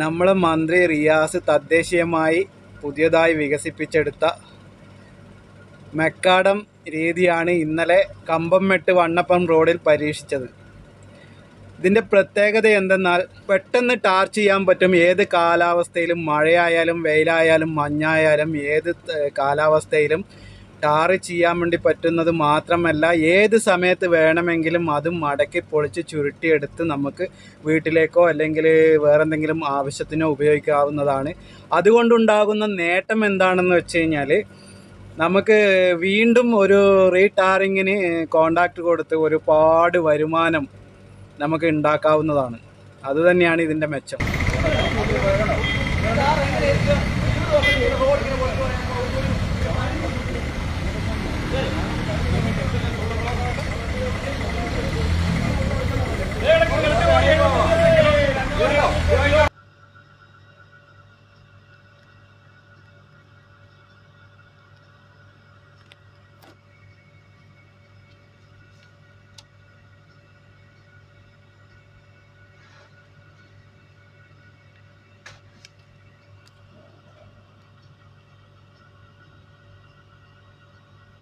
നമ്മളെ മന്ത്രി റിയാസ് തദ്ദേശീയമായി പുതിയതായി വികസിപ്പിച്ചെടുത്ത മെക്കാഡം രീതിയാണ് ഇന്നലെ കമ്പംമെട്ട് വണ്ണപ്പം റോഡിൽ പരീക്ഷിച്ചത്. ഇതിന്റെ പ്രത്യേകത എന്തെന്നാൽ പെട്ടെന്ന് ടാർച്ച് ചെയ്യാൻ പറ്റും ഏത് കാലാവസ്ഥയിലും മഴയായാലും വെയിലായാലും മഞ്ഞായാലും ഏത് കാലാവസ്ഥയിലും ടാർ ചെയ്യാൻ വേണ്ടി പറ്റുന്നത് മാത്രമല്ല ഏത് സമയത്ത് വേണമെങ്കിലും അത് മടക്കി പൊളിച്ച് ചുരുട്ടിയെടുത്ത് നമുക്ക് വീട്ടിലേക്കോ അല്ലെങ്കിൽ വേറെന്തെങ്കിലും ആവശ്യത്തിനോ ഉപയോഗിക്കാവുന്നതാണ്. അതുകൊണ്ടുണ്ടാകുന്ന നേട്ടം എന്താണെന്ന് വെച്ച് കഴിഞ്ഞാൽ നമുക്ക് വീണ്ടും ഒരു റീടാറിങ്ങിന് കോണ്ടാക്ട് കൊടുത്ത് ഒരുപാട് വരുമാനം നമുക്ക് ഉണ്ടാക്കാവുന്നതാണ്. അതുതന്നെയാണ് ഇതിന്റെ മെച്ചം.